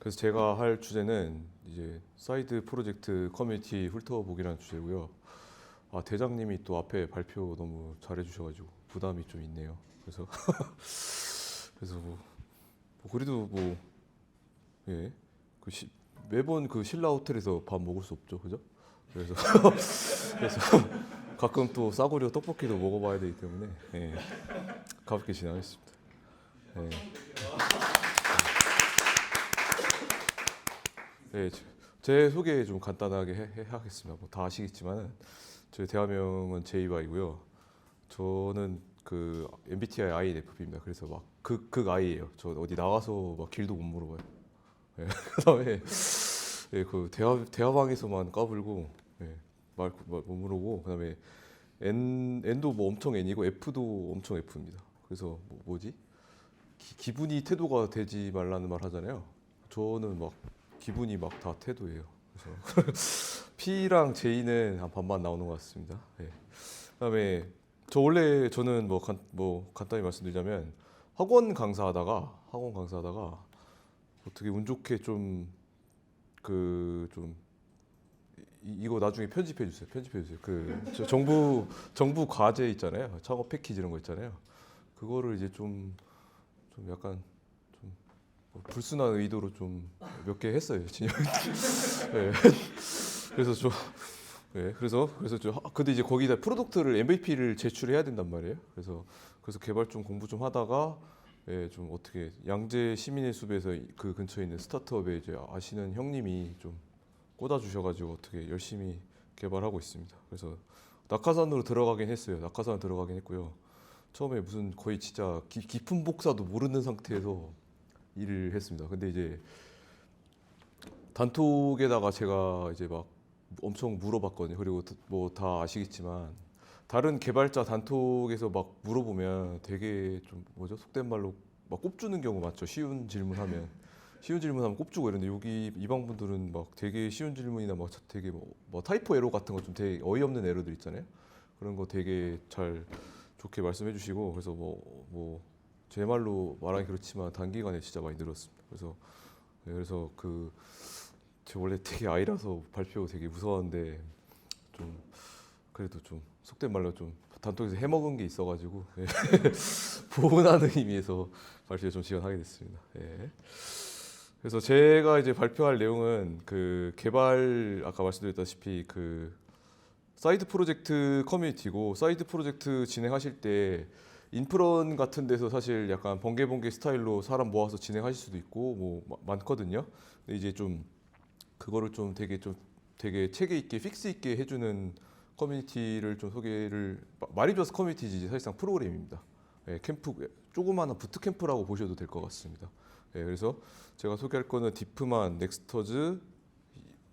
그래서 제가 할 주제는 이제 사이드 프로젝트 커뮤니티 훑어보기라는 주제고요. 아 대장님이 또 앞에 발표 너무 잘해주셔가지고 부담이 좀 있네요. 그래서 그래서 뭐, 뭐 그래도 뭐 예. 그 시, 매번 그 신라 호텔에서 밥 먹을 수 없죠, 그죠? 그래서 그래서 가끔 또 싸구려 떡볶이도 먹어봐야 되기 때문에 예. 가볍게 진행하겠습니다. 예. 네, 제- 제 소개 좀 간단하게 해, 해- 하겠습니다. 뭐 다 아시겠지만은 저희 대화명은 JY고요. 저는 그 MBTI INFP입니다. 그래서 막 극, 극 I예요. 저 어디 나가서 막 길도 못 물어봐요. 네, 그다음에 예, 그 대화 대화방에서만 까불고 예, 말못 물어보고 그다음에 N N도 뭐 엄청 N이고 F도 엄청 F입니다. 그래서 뭐, 뭐지? 기, 기분이 태도가 되지 말라는 말 하잖아요. 저는 막 기분이 막 다 태도예요. 그래서 P랑 J는 한 반반 나오는 것 같습니다. 예. 그다음에 저 원래 저는 뭐, 간, 뭐 간단히 말씀드리자면 학원 강사하다가 학원 강사하다가 어떻게 운 좋게 좀 그 좀 이거 나중에 편집해 주세요. 편집해 주세요. 그저 정부 정부 과제 있잖아요. 창업 패키지 이런 거 있잖아요. 그거를 이제 좀 좀 약간 좀 뭐 불순한 의도로 좀 몇 개 했어요. 진영. 네. 그래서 좀 네, 그래서 그래서 좀 하- 근데 이제 거기다 프로덕트를 MVP를 제출해야 된단 말이에요. 그래서 그래서 개발 좀 공부 좀 하다가 예, 좀 어떻게 양재 시민의 숲에서 이- 그 근처에 있는 스타트업에 이제 아시는 형님이 좀 꽂아 주셔가지고 어떻게 열심히 개발하고 있습니다. 그래서 낙하산으로 들어가긴 했어요. 낙하산 들어가긴 했고요. 처음에 무슨 거의 진짜 기- 깊은 복사도 모르는 상태에서 일을 했습니다. 근데 이제 단톡에다가 제가 이제 막 엄청 물어봤거든요. 그리고 뭐 다 아시겠지만 다른 개발자 단톡에서 막 물어보면 되게 좀 뭐죠 속된 말로 막 꼽주는 경우 많죠. 쉬운 질문하면 쉬운 질문하면 꼽주고 이런데 여기 이방 분들은 막 되게 쉬운 질문이나 막 되게 뭐, 뭐 타이포 에러 같은 거 좀 되게 어이없는 에러들 있잖아요. 그런 거 되게 잘 좋게 말씀해 주시고 그래서 뭐뭐 제 말로 말하기 그렇지만 단기간에 진짜 많이 늘었습니다. 그래서 네, 그래서 그저 원래 되게 아이라서 발표 되게 무서웠는데 좀 그래도 좀 속된 말로 좀 단톡에서 해먹은 게 있어가지고 예. 보온하는 의미에서 발표에 좀 지원하게 됐습니다. 예. 그래서 제가 이제 발표할 내용은 그 개발 아까 말씀드렸다시피 그 사이드 프로젝트 커뮤니티고 사이드 프로젝트 진행하실 때 인프런 같은 데서 사실 약간 번개 번개 스타일로 사람 모아서 진행하실 수도 있고 뭐 마- 많거든요. 근데 이제 좀 그거를 좀 되게 좀 되게 체계 있게 픽스 있게 해주는 커뮤니티를 좀 소개를 마- 마리저스 커뮤니티지 사실상 프로그램입니다. 예, 캠프 조그마한 부트 캠프라고 보셔도 될 것 같습니다. 예, 그래서 제가 소개할 거는 디프만, 넥스터즈,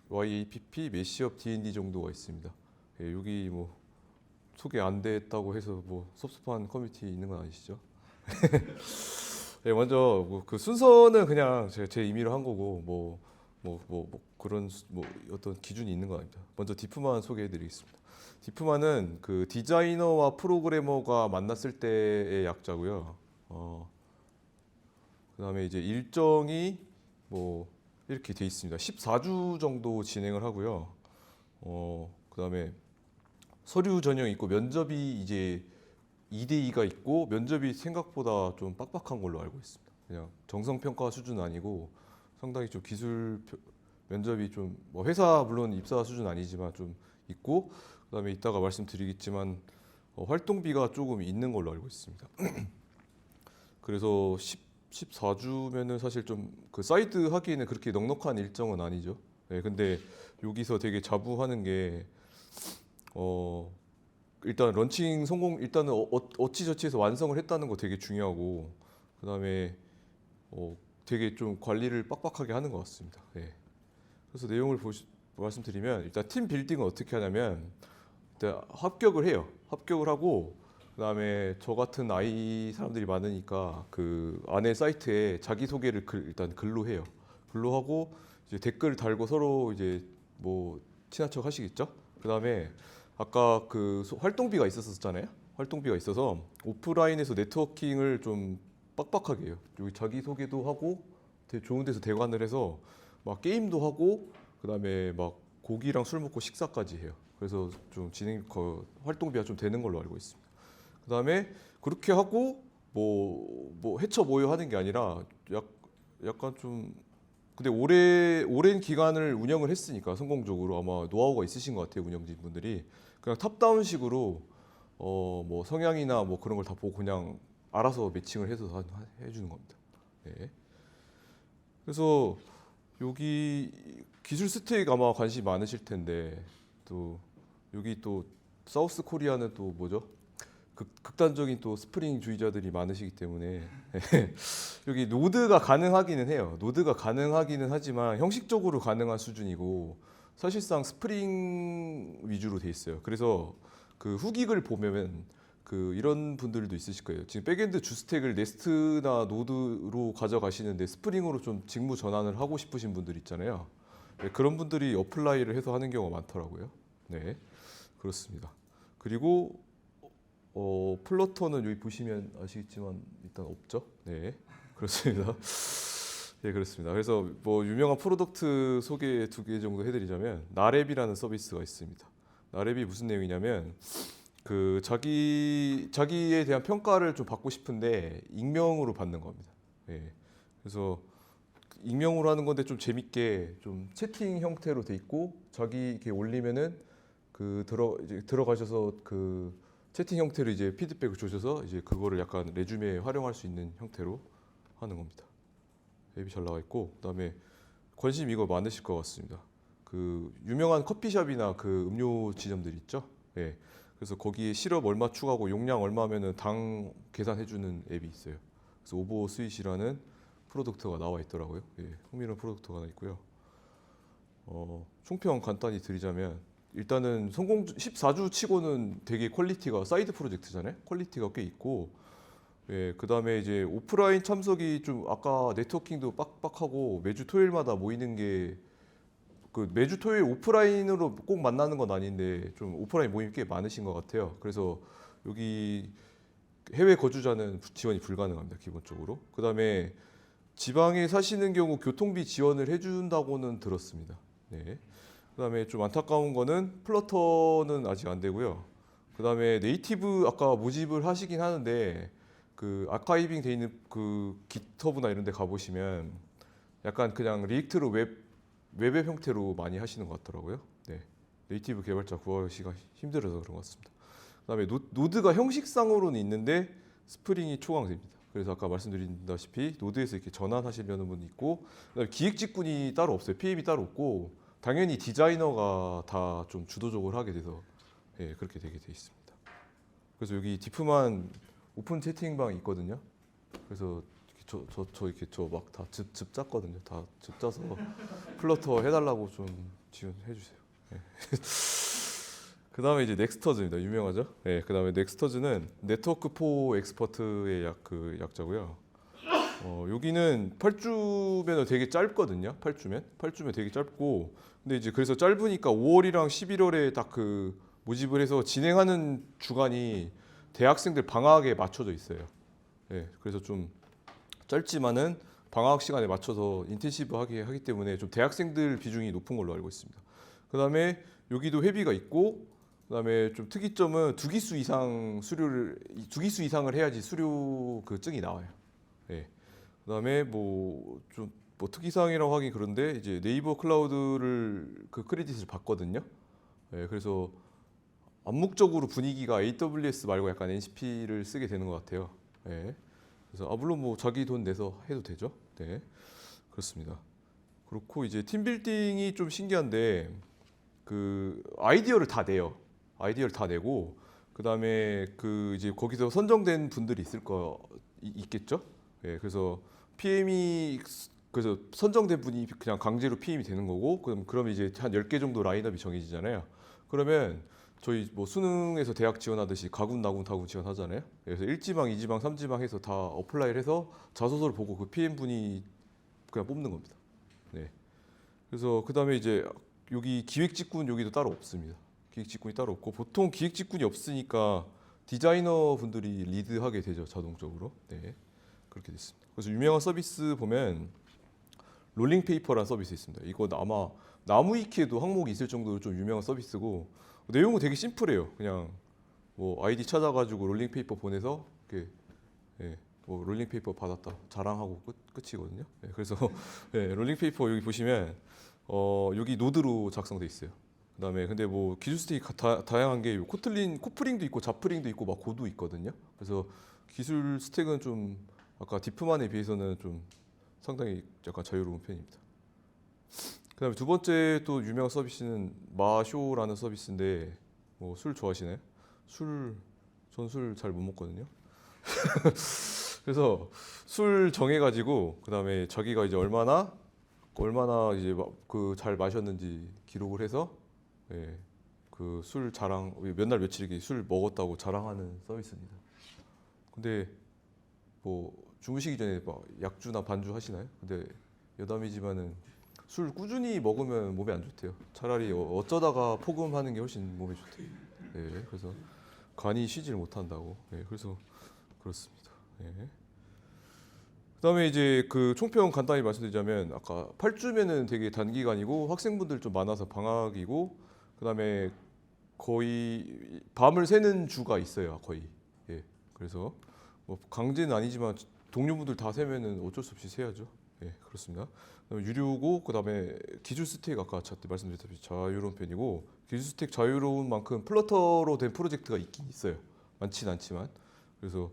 YAPP, 메시업, D&D 정도가 있습니다. 예, 여기 뭐 소개 안 됐다고 해서 뭐 섭섭한 커뮤니티 있는 건 아니시죠? 예, 먼저 뭐 그 순서는 그냥 제, 제 임의로 한 거고 뭐 뭐 뭐 뭐 그런 수- 뭐 어떤 기준이 있는 건 아닙니다. 먼저 디프만 소개해드리겠습니다. 디프만은 그 디자이너와 프로그래머가 만났을 때의 약자고요. 어, 그다음에 이제 일정이 뭐 이렇게 돼 있습니다. 14주 정도 진행을 하고요. 어, 그다음에 서류 전형이 있고 면접이 이제 2대 2가 있고 면접이 생각보다 좀 빡빡한 걸로 알고 있습니다. 그냥 정성 평가 수준 아니고 상당히 좀 기술 표- 면접이 좀 뭐 회사 물론 입사 수준 아니지만 좀 있고 그다음에 이따가 말씀드리겠지만 어, 활동비가 조금 있는 걸로 알고 있습니다. 그래서 10, 14주면은 사실 좀 그 사이드 하기에는 그렇게 넉넉한 일정은 아니죠. 네, 근데 여기서 되게 자부하는 게 어, 일단 런칭 성공 일단은 어, 어- 어찌저찌해서 완성을 했다는 거 되게 중요하고 그다음에 어, 되게 좀 관리를 빡빡하게 하는 것 같습니다. 예. 그래서 내용을 보시, 말씀드리면 일단 팀 빌딩은 어떻게 하냐면 일단 합격을 해요. 합격을 하고 그다음에 저 같은 아이 사람들이 많으니까 그 안에 사이트에 자기 소개를 글, 일단 글로 해요. 글로 하고 이제 댓글 달고 서로 이제 뭐 친한 척 하시겠죠? 그다음에 아까 그 소- 활동비가 있었었잖아요. 활동비가 있어서 오프라인에서 네트워킹을 좀 빡빡하게 해요. 여기 자기 소개도 하고 되게 좋은 데서 대관을 해서 막 게임도 하고 그다음에 막 고기랑 술 먹고 식사까지 해요. 그래서 좀 진행 거, 활동비가 좀 되는 걸로 알고 있습니다. 그다음에 그렇게 하고 뭐, 뭐 해쳐 모여 하는 게 아니라 약, 약간 좀 근데 오래 오랜 기간을 운영을 했으니까 성공적으로 아마 노하우가 있으신 것 같아요 운영진 분들이 그냥 탑다운식으로 어 뭐 성향이나 뭐 그런 걸 다 보고 그냥 알아서 매칭을 해서 다 해주는 겁니다. 네. 그래서 여기 기술 스택 아마 관심 많으실 텐데 또 여기 또 사우스 코리아는 또 뭐죠? 극, 극단적인 또 스프링 주의자들이 많으시기 때문에 여기 노드가 가능하기는 해요. 노드가 가능하기는 하지만 형식적으로 가능한 수준이고 사실상 스프링 위주로 돼 있어요. 그래서 그 후기글 보면은 그 이런 분들도 있으실 거예요. 지금 백엔드 주스택을 네스트나 노드로 가져가시는데 스프링으로 좀 직무 전환을 하고 싶으신 분들 있잖아요. 네, 그런 분들이 어플라이를 해서 하는 경우가 많더라고요. 네, 그렇습니다. 그리고 어, 플러터는 여기 보시면 아시겠지만 일단 없죠. 네, 그렇습니다. 네, 그렇습니다. 그래서 뭐 유명한 프로덕트 소개 두 개 정도 해드리자면 나랩이라는 서비스가 있습니다. 나랩이 무슨 내용이냐면 그 자기 자기에 대한 평가를 좀 받고 싶은데 익명으로 받는 겁니다. 예. 그래서 익명으로 하는 건데 좀 재밌게 좀 채팅 형태로 돼 있고 자기 이렇게 올리면은 그 들어 이제 들어가셔서 그 채팅 형태로 이제 피드백을 주셔서 이제 그거를 약간 레주메에 활용할 수 있는 형태로 하는 겁니다. 앱이 잘 나와 있고 그다음에 관심 이거 많으실 것 같습니다. 그 유명한 커피숍이나 그 음료 지점들 있죠. 예. 그래서 거기에 시럽 얼마 추가하고 용량 얼마면은 당 계산해 주는 앱이 있어요. 그래서 오버 스윗이라는 프로덕트가 나와 있더라고요. 예, 흥미로운 프로덕트가 하나 있고요. 어, 총평 간단히 드리자면 일단은 성공 14주 치고는 되게 퀄리티가 사이드 프로젝트잖아요. 퀄리티가 꽤 있고 예, 그다음에 이제 오프라인 참석이 좀 아까 네트워킹도 빡빡하고 매주 토요일마다 모이는 게 그 매주 토요일 오프라인으로 꼭 만나는 건 아닌데 좀 오프라인 모임이 꽤 많으신 것 같아요. 그래서 여기 해외 거주자는 지원이 불가능합니다. 기본적으로. 그다음에 지방에 사시는 경우 교통비 지원을 해준다고는 들었습니다. 네. 그다음에 좀 안타까운 거는 플러터는 아직 안 되고요. 그다음에 네이티브 아까 모집을 하시긴 하는데 그 아카이빙 돼 있는 그 깃허브나 이런 데 가보시면 약간 그냥 리액트로 웹 웹의 형태로 많이 하시는 것 같더라고요. 네. 네이티브 개발자 구하기가 힘들어서 그런 것 같습니다. 그다음에 노, 노드가 형식상으로는 있는데 스프링이 초강됩니다. 그래서 아까 말씀드린다시피 노드에서 이렇게 전환하시려는 분이 있고 기획 직군이 따로 없어요. PM이 따로 없고 당연히 디자이너가 다 좀 주도적으로 하게 돼서 예, 그렇게 되게 돼 있습니다. 그래서 여기 디프만 오픈 채팅방 있거든요. 그래서 저 저 저 이렇게 저 막 다 집 집 짰거든요. 다 집 짜서 플러터 해달라고 좀 지원해 주세요. 그 다음에 이제 넥스터즈입니다. 유명하죠? 네, 그 다음에 넥스터즈는 네트워크 포 엑스퍼트의 약 그 약자고요. 어, 여기는 8주면 되게 짧거든요. 8주면 8주면 되게 짧고 근데 이제 그래서 짧으니까 5월이랑 11월에 딱 그 모집을 해서 진행하는 주간이 대학생들 방학에 맞춰져 있어요. 네, 그래서 좀 짧지만은 방학 시간에 맞춰서 인텐시브하게 하기 때문에 좀 대학생들 비중이 높은 걸로 알고 있습니다. 그다음에 여기도 회비가 있고 그다음에 좀 특이점은 두 기수 이상 수료를 두 기수 이상을 해야지 수료 그 증이 나와요. 예. 그다음에 뭐 좀 뭐 특이사항이라고 하긴 그런데 이제 네이버 클라우드를 그 크레딧을 받거든요. 예. 그래서 암묵적으로 분위기가 AWS 말고 약간 NCP를 쓰게 되는 것 같아요. 예. 그래서 아 물론 뭐 자기 돈 내서 해도 되죠. 네. 그렇습니다. 그렇고 이제 팀 빌딩이 좀 신기한데 그 아이디어를 다 내요. 아이디어를 다 내고 그다음에 그 이제 거기서 선정된 분들이 있을 거 이- 있겠죠? 예. 그래서 PM이 그래서 선정된 분이 그냥 강제로 PM이 되는 거고 그럼 그럼 이제 한 10개 정도 라인업이 정해지잖아요. 그러면 저희 뭐 수능에서 대학 지원하듯이 가군 나군 다군 지원하잖아요. 그래서 1지방, 2지방, 3지방 해서 다 어플라이를 해서 자소서를 보고 그 PM 분이 그냥 뽑는 겁니다. 네. 그래서 그다음에 이제 여기 기획 직군 여기도 따로 없습니다. 기획 직군이 따로 없고 보통 기획 직군이 없으니까 디자이너 분들이 리드하게 되죠 자동적으로. 네. 그렇게 됐습니다. 그래서 유명한 서비스 보면 롤링 페이퍼라는 서비스 있습니다. 이거 아마 나무 위키에도 항목이 있을 정도로 좀 유명한 서비스고 내용은 되게 심플해요. 그냥 뭐 아이디 찾아가지고 롤링 페이퍼 보내서 이렇게 예, 뭐 롤링 페이퍼 받았다 자랑하고 끝 끝이거든요. 예, 그래서 예, 롤링 페이퍼 여기 보시면 어 여기 노드로 작성돼 있어요. 그다음에 근데 뭐 기술 스택이 다, 다양한 게 코틀린 코프링도 있고 자프링도 있고 막 고도 있거든요. 그래서 기술 스택은 좀 아까 디프만에 비해서는 좀 상당히 약간 자유로운 편입니다. 그다음에 두 번째 또 유명한 서비스는 마쇼라는 서비스인데 뭐 술 좋아하시나요? 술 전 술 잘 못 먹거든요. 그래서 술 정해가지고 그다음에 자기가 이제 얼마나 얼마나 이제 그 잘 마셨는지 기록을 해서 예, 그 술 자랑 몇 날 며칠 이렇게 술 먹었다고 자랑하는 서비스입니다. 근데 뭐 주무시기 전에 막 약주나 반주 하시나요? 근데 여담이지만은 술 꾸준히 먹으면 몸에 안 좋대요. 차라리 어- 어쩌다가 포금하는 게 훨씬 몸에 좋대요. 예, 그래서 간이 쉬질 못한다고. 예, 그래서 그렇습니다. 예. 그다음에 이제 그 총평 간단히 말씀드리자면 아까 8주면은 되게 단기간이고 학생분들 좀 많아서 방학이고 그다음에 거의 밤을 새는 주가 있어요 거의 예 그래서 뭐 강제는 아니지만 동료분들 다 세면은 어쩔 수 없이 세야죠 예 그렇습니다 유료고 그다음에 기술 스택 아까 자- 말씀드렸다시피 자유로운 편이고 기술 스택 자유로운 만큼 플러터로 된 프로젝트가 있긴 있어요 많진 않지만 그래서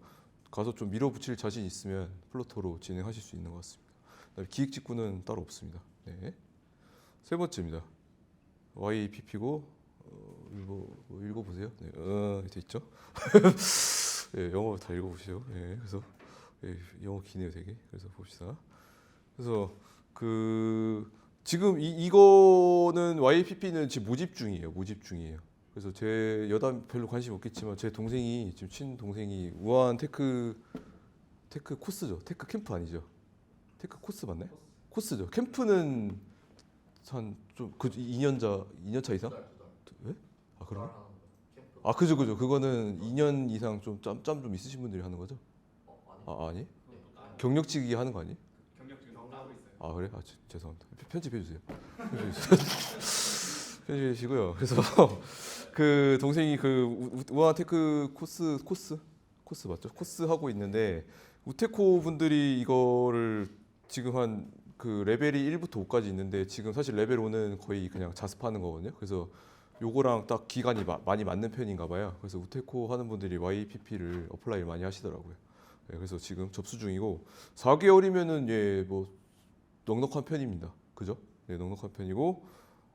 가서 좀 밀어붙일 자신 있으면 플로터로 진행하실 수 있는 것 같습니다. 그다음에 기획 직구는 따로 없습니다. 네. 세 번째입니다. YPP고 어, 읽어 뭐 읽어보세요. 네, 어, 돼 있죠. 네, 영어 다 읽어보시죠. 네, 그래서 네, 영어 기네요, 되게. 그래서 봅시다. 그래서 그 지금 이, 이거는 YPP는 지금 모집 중이에요. 모집 중이에요. 그래서 제 여담 별로 관심 없겠지만 제 동생이 지금 친 동생이 우한 테크 테크 코스죠. 테크 캠프 아니죠? 테크 코스 맞나요? 코스죠. 캠프는 한좀그 2년자 2년차 이상? 왜? 아 그런가? 아 그죠 그죠. 그거는 2년 이상 좀 짬짬 좀 있으신 분들이 하는 거죠? 아 아니? 경력직이 하는 거 아니? 아 그래? 아 지- 죄송합니다. 편집해 주세요. 편집해 주시고요. 그래서 그 동생이 그 우- 우- 우한 테크 코스 코스 코스 맞죠? 코스 하고 있는데 우테코 분들이 이거를 지금 한 그 레벨이 1부터 5까지 있는데 지금 사실 레벨 5는 거의 그냥 자습하는 거거든요. 그래서 요거랑 딱 기간이 마- 많이 맞는 편인가 봐요. 그래서 우테코 하는 분들이 YPP를 어플라이를 많이 하시더라고요. 네, 그래서 지금 접수 중이고 4개월이면은 예 뭐 넉넉한 편입니다. 그죠? 네, 넉넉한 편이고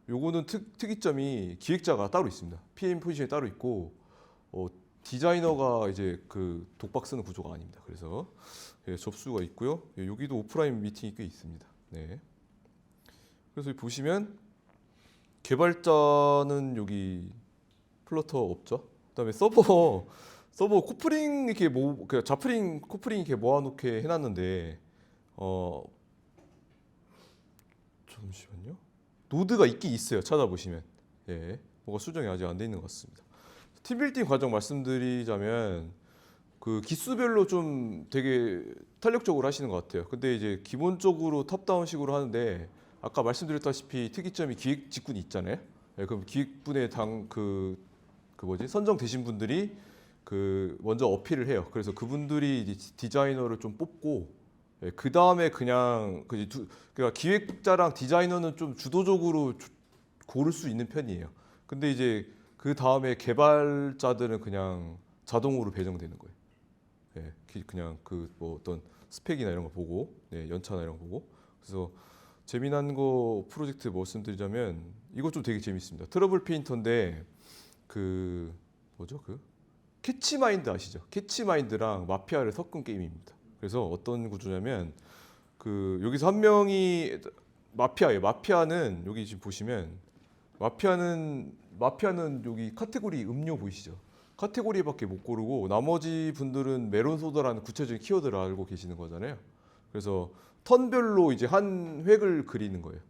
요거는 특, 특이점이 기획자가 따로 있습니다. PM 포지션이 따로 있고 어, 디자이너가 이제 그 독박 쓰는 구조가 아닙니다. 그래서 예, 접수가 있고요. 예, 여기도 오프라인 미팅이 꽤 있습니다. 네. 그래서 보시면 개발자는 여기 플러터 없죠. 그다음에 서버 서버 코프링 이렇게 모, 그 자프링 코프링 이렇게 모아놓게 해놨는데 어 잠시만요. 노드가 있긴 있어요. 찾아보시면. 예. 뭐가 수정이 아직 안 돼 있는 것 같습니다. 팀빌딩 과정 말씀드리자면 그 기수별로 좀 되게 탄력적으로 하시는 것 같아요. 근데 이제 기본적으로 탑다운식으로 하는데 아까 말씀드렸다시피 특이점이 기획 직군이 있잖아요. 예, 그럼 기획분의 당 그 그 뭐지 선정되신 분들이 그 먼저 어필을 해요. 그래서 그분들이 디자이너를 좀 뽑고 예, 그 다음에 그냥 그 두, 그러니까 기획자랑 디자이너는 좀 주도적으로 주- 고를 수 있는 편이에요. 근데 이제 그 다음에 개발자들은 그냥 자동으로 배정되는 거예요. 예, 기- 그냥 그 뭐 어떤 스펙이나 이런 거 보고, 예, 연차나 이런 거 보고. 그래서 재미난 거 프로젝트 말씀드리자면 이거 좀 되게 재밌습니다. 트러블 페인터인데 그 뭐죠 그 캐치마인드 아시죠? 캐치마인드랑 마피아를 섞은 게임입니다. 그래서 어떤 구조냐면 그 여기서 한 명이 마피아예요. 마피아는 여기 지금 보시면 마피아는 마피아는 여기 카테고리 음료 보이시죠? 카테고리밖에 못 고르고 나머지 분들은 메론 소다라는 구체적인 키워드를 알고 계시는 거잖아요. 그래서 턴별로 이제 한 획을 그리는 거예요.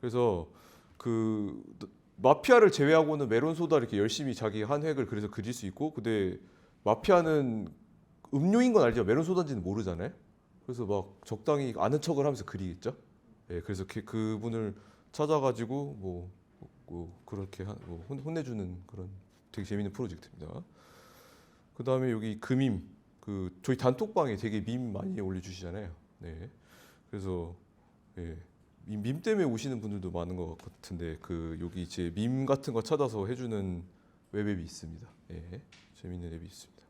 그래서 그 마피아를 제외하고는 메론 소다 이렇게 열심히 자기 한 획을 그래서 그릴 수 있고 근데 마피아는 음료인 건 알죠. 메론 소다인지는 모르잖아요. 그래서 막 적당히 아는 척을 하면서 그리겠죠. 예, 그래서 그, 그분을 찾아가지고 뭐, 뭐 그렇게 한- 뭐 혼, 혼내주는 그런 되게 재밌는 프로젝트입니다. 그 다음에 여기 금임 그 저희 단톡방에 되게 밈 많이 올려주시잖아요. 네, 그래서 예, 이 밈 때문에 오시는 분들도 많은 것 같은데 그 여기 제밈 같은 거 찾아서 해주는 웹앱이 있습니다. 예, 재밌는 앱이 있습니다.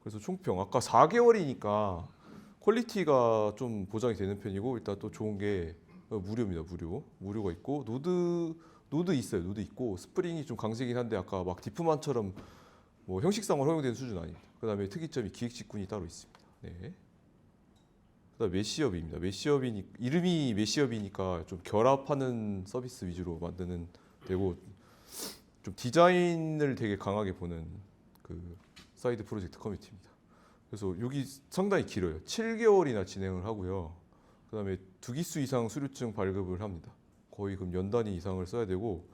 그래서 총평 아까 4개월이니까 퀄리티가 좀 보장이 되는 편이고 일단 또 좋은 게 어, 무료입니다. 무료 무료가 있고 노드 노드 있어요. 노드 있고 스프링이 좀 강세긴 한데 아까 막 디프만처럼 뭐 형식상으로 허용되는 수준 아닙니다. 그다음에 특이점이 기획 직군이 따로 있습니다. 네. 메시업입니다. 메시업이니 이름이 메시업이니까 좀 결합하는 서비스 위주로 만드는 되고 좀 디자인을 되게 강하게 보는 그 사이드 프로젝트 커뮤니티입니다. 그래서 여기 상당히 길어요. 7개월이나 진행을 하고요. 그다음에 두 기수 이상 수료증 발급을 합니다. 거의 그럼 연 단위 이상을 써야 되고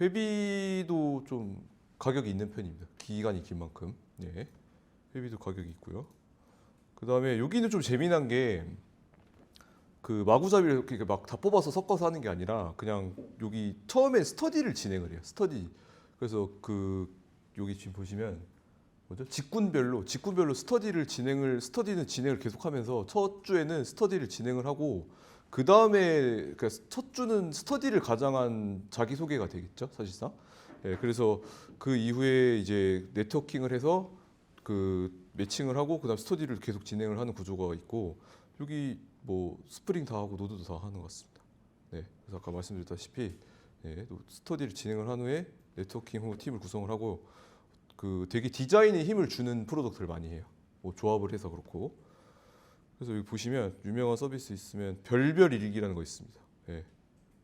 회비도 좀 가격이 있는 편입니다. 기간이 긴 만큼. 네. 회비도 가격이 있고요. 그 다음에 여기는 좀 재미난 게 그 마구잡이를 이렇게 막 다 뽑아서 섞어서 하는 게 아니라 그냥 여기 처음에 스터디를 진행을 해요. 스터디. 그래서 그 여기 지금 보시면 뭐죠? 직군별로 직군별로 스터디를 진행을 스터디는 진행을 계속하면서 첫 주에는 스터디를 진행을 하고 그 다음에 첫 주는 스터디를 가장한 자기 소개가 되겠죠 사실상. 예, 그래서 그 이후에 이제 네트워킹을 해서 그 매칭을 하고 그다음 스터디를 계속 진행을 하는 구조가 있고 여기 뭐 스프링 다 하고 노드도 다 하는 것 같습니다. 네, 그래서 아까 말씀드렸다시피 예, 또 스터디를 진행을 한 후에 네트워킹 후 팀을 구성을 하고 그 되게 디자인에 힘을 주는 프로덕트를 많이 해요. 뭐 조합을 해서 그렇고. 그래서 여기 보시면 유명한 서비스 있으면 별별 일기라는 거 있습니다. 예.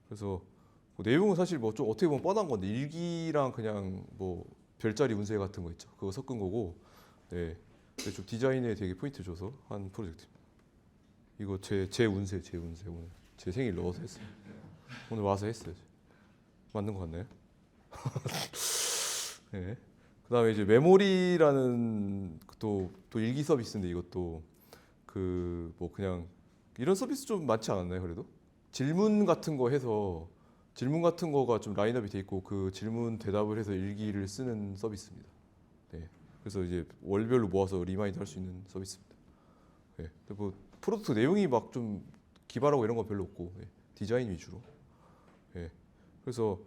그래서 뭐 내용은 사실 뭐 좀 어떻게 보면 뻔한 건데 일기랑 그냥 뭐 별자리 운세 같은 거 있죠. 그거 섞은 거고. 네. 좀 디자인에 되게 포인트 줘서 한 프로젝트입니다. 이거 제 제 운세 제 운세 오늘 제 생일 넣어서 했어요. 오늘 와서 했어요. 맞는 거 같나요? 네. 그 다음에 이제 메모리라는 또, 또 일기 서비스인데 이것도 그 뭐 그냥 이런 서비스 좀 많지 않았나요 그래도 질문 같은 거 해서 질문 같은 거가 좀 라인업이 돼 있고 그 질문 대답을 해서 일기를 쓰는 서비스입니다. 네. 그래서 이제 월별로 모아서 리마인드 할 수 있는 서비스입니다. 네. 근데 뭐 프로덕트 내용이 막 좀 기발하고 이런 건 별로 없고 네. 디자인 위주로. 네. 그래서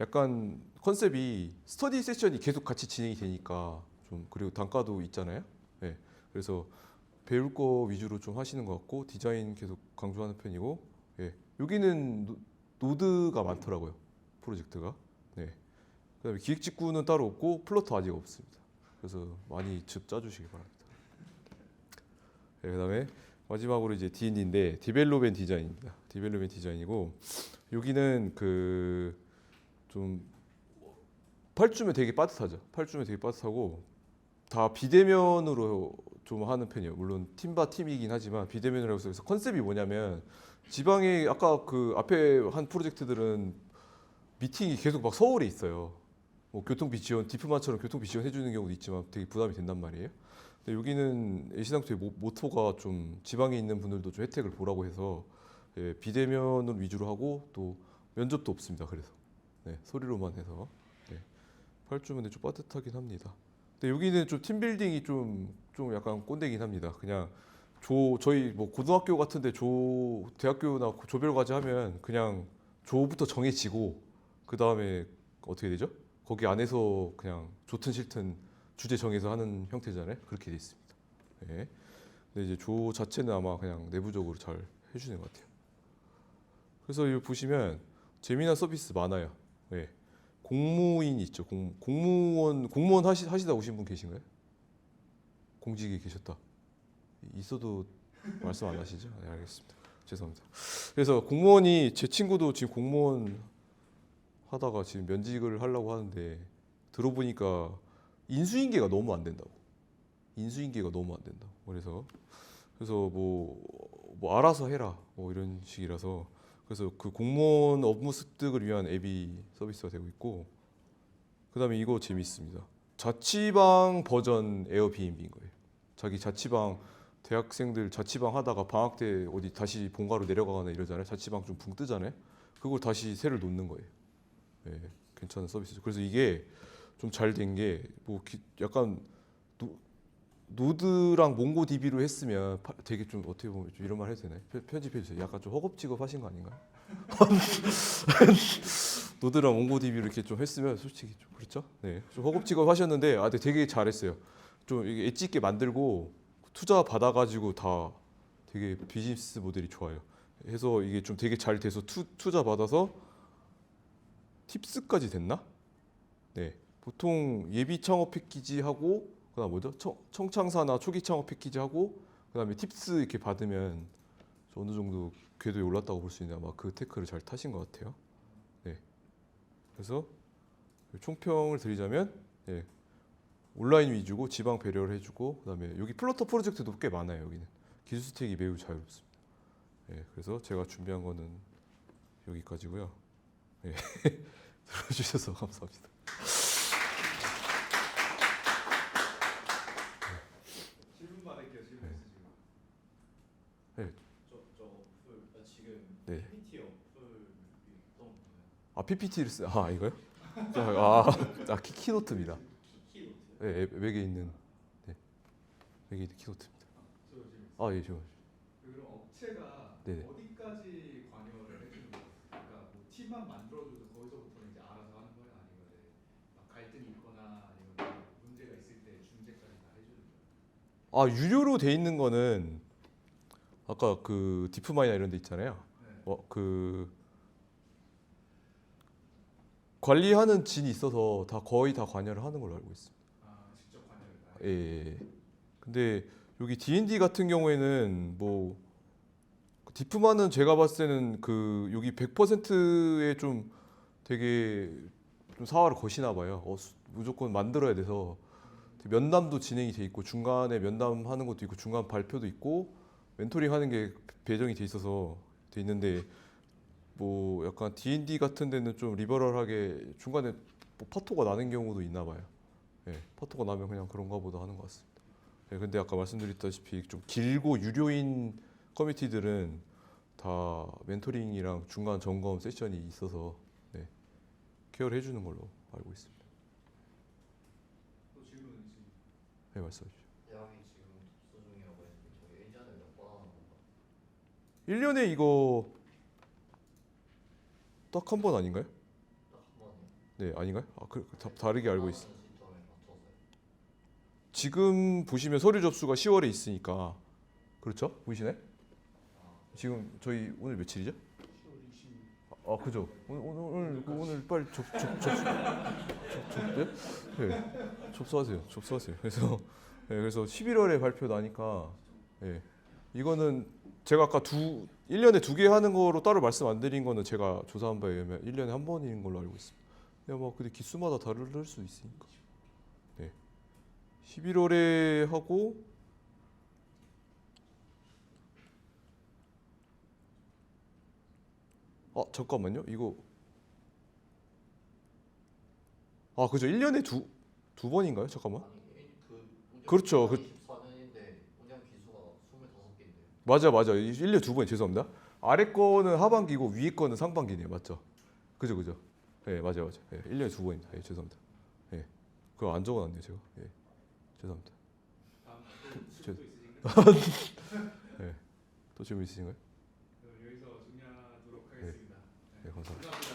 약간 컨셉이 스터디 세션이 계속 같이 진행이 되니까 좀 그리고 단가도 있잖아요. 네. 그래서 배울 거 위주로 좀 하시는 것 같고 디자인 계속 강조하는 편이고 예. 여기는 노- 노드가 많더라고요. 프로젝트가. 네. 그다음에 기획 직구는 따로 없고 플러터 아직 없습니다. 그래서 많이 즙 짜주시기 바랍니다. 네, 그다음에 마지막으로 이제 D&D인데 디벨롭 앤 디자인입니다. 디벨롭 앤 디자인이고 여기는 그좀 8주면 되게 빠듯하죠. 8주면 되게 빠듯하고 다 비대면으로 좀 하는 편이에요. 물론 팀바 팀이긴 하지만 비대면으로 해서 그래서 컨셉이 뭐냐면 지방에 아까 그 앞에 한 프로젝트들은 미팅이 계속 막 서울에 있어요. 뭐 교통비 지원, 디프만처럼 교통비 지원 해 주는 경우도 있지만 되게 부담이 된단 말이에요. 근데 여기는 애시당초의 모- 모토가 좀 지방에 있는 분들도 좀 혜택을 보라고 해서 예, 비대면을 위주로 하고 또 면접도 없습니다. 그래서 네, 소리로만 해서 네, 8주면 좀 빠듯하긴 합니다. 근데 여기는 좀 팀빌딩이 좀, 좀 약간 꼰대긴 합니다. 그냥 조 저희 뭐 고등학교 같은데 조 대학교나 조별 과제 하면 그냥 조부터 정해지고 그 다음에 어떻게 되죠? 거기 안에서 그냥 좋든 싫든 주제 정해서 하는 형태잖아요. 그렇게 돼 있습니다. 네. 근데 이제 조 자체는 아마 그냥 내부적으로 잘 해주는 것 같아요. 그래서 여기 보시면 재미난 서비스 많아요. 네. 공무인 있죠. 공, 공무원 공무원 하시, 하시다 오신 분 계신가요? 공직에 계셨다. 있어도 말씀 안 하시죠? 네, 알겠습니다. 죄송합니다. 그래서 공무원이 제 친구도 지금 공무원 하다가 지금 면직을 하려고 하는데 들어보니까 인수인계가 너무 안 된다고. 인수인계가 너무 안 된다고. 그래서 그래서 뭐, 뭐 알아서 해라 뭐 이런 식이라서 그래서 그 공무원 업무 습득을 위한 앱이 서비스가 되고 있고 그다음에 이거 재밌습니다. 자취방 버전 에어비앤비인 거예요. 자기 자취방 대학생들 자취방 하다가 방학 때 어디 다시 본가로 내려가거나 이러잖아요. 자취방 좀 붕 뜨잖아요. 그걸 다시 새를 놓는 거예요. 예, 괜찮은 서비스죠. 그래서 이게 좀 잘 된 게 뭐 약간 노, 노드랑 몽고DB로 했으면 파- 되게 좀 어떻게 보면 좀 이런 말 해도 되나요? 편- 편집해 주세요. 약간 좀 허겁지겁 하신 거 아닌가요? 노드랑 몽고DB로 이렇게 좀 했으면 솔직히 좀 그렇죠? 네, 좀 허겁지겁 하셨는데 아, 근데 되게 잘했어요. 좀 이게 엣지 있게 만들고 투자 받아가지고 다 되게 비즈니스 모델이 좋아요. 해서 이게 좀 되게 잘 돼서 투, 투자 받아서 팁스까지 됐나? 네, 보통 예비 창업 패키지 하고 그다음 뭐죠? 청, 청창사나 초기 창업 패키지 하고 그다음에 팁스 이렇게 받으면 어느 정도 궤도에 올랐다고 볼 수 있는 아마 그 테크를 잘 타신 것 같아요. 네, 그래서 총평을 드리자면 예, 온라인 위주고 지방 배려를 해주고 그다음에 여기 플러터 프로젝트도 꽤 많아요. 여기는 기술 스택이 매우 자유롭습니다. 예, 그래서 제가 준비한 거는 여기까지고요. 예, 들어주셔서 감사합니다. 질문 받을게요. 질문 네. 있으시면. 네. 저 저 어플 아, 지금 네. PT 어플이 어떤 거예요? 아 PPT를 쓰, 아 이거요? 아, 아 키, 키노트입니다. 키노트. 네, 앱- 앱에 있는 네, 앱에 있는 키노트입니다. 저 지금 아 예, 저 그럼 업체가 네네. 어디까지 관여를 해주는 거예요? 그러니까 뭐 팀만 만들어줘서 거기서부터는 이제 알아서 하는 거예요? 아니면 이제 막 갈등이 있거나 아니면 뭐 문제가 있을 때 중재까지 다 해주는 거예요? 아 유료로 돼 있는 거는 아까 그 디프마이나 이런 데 있잖아요. 네. 어그 관리하는 진이 있어서 다 거의 다 관여를 하는 걸로 알고 있습니다. 아 직접 관여를 다 예, 예. 예. 근데 여기 D&D 같은 경우에는 뭐 디프마는 제가 봤을 때는 그 여기 100%에 좀 되게 좀 사활을 거시나 봐요. 어, 수- 무조건 만들어야 돼서 면담도 진행이 돼 있고 중간에 면담하는 것도 있고 중간 발표도 있고 멘토링 하는 게 배정이 돼 있어서 돼 있는데 뭐 약간 D&D 같은 데는 좀 리버럴하게 중간에 뭐 파토가 나는 경우도 있나 봐요. 예, 파토가 나면 그냥 그런가 보다 하는 것 같습니다. 예, 근데 아까 말씀드렸다시피 좀 길고 유료인 커뮤니티들은 다 멘토링이랑 중간 점검 세션이 있어서 네, 케어를 해주는 걸로 알고 있습니다. 또 질문 있으시면 네, 말씀해 주시죠. 대학이 지금 독서 중이라고 했는데 저희 1년을 몇번 하는 건가? 1년에 이거 딱 한 번 아닌가요? 딱한 번에 네, 아닌가요? 아, 그, 다, 다르게 알고 있어요. 하는 시점에 맞춰서요. 지금 보시면 서류 접수가 10월에 있으니까 그렇죠? 보이시나요? 지금 저희 오늘 며칠이죠? 10월 20일 아 그죠. 오늘 오늘 오늘, 빨리 접, 접, 접수 접, 접, 네? 네. 접수하세요. 접수하세요. 그래서 네, 그래서 11월에 발표 나니까 예. 이거는 제가 아까 두 1년에 두 개 하는 거로 따로 말씀 안 드린 거는 제가 조사한 바에 의하면 1년에 한 번인 걸로 알고 있습니다. 그냥 뭐 근데 기수마다 다를 수 있으니까. 네. 11월에 하고 아 잠깐만요. 이거 아 그죠. 1년에 두 두 번인가요? 잠깐만. 그 그렇죠. 그- 24년인데 운영 기수가 25개인데요. 맞아 맞아. 1년 두 번. 죄송합니다. 아래 거는 하반기고 위에 거는 상반기네요. 맞죠? 그죠 그죠. 예, 맞아요 맞아요. 예, 1년에 두 번입니다. 예, 죄송합니다. 예. 그거 안 적어 놨네요, 제가. 예. 죄송합니다. 다음 또또 있으신가요? 또 질문 있으신가요? 그래서.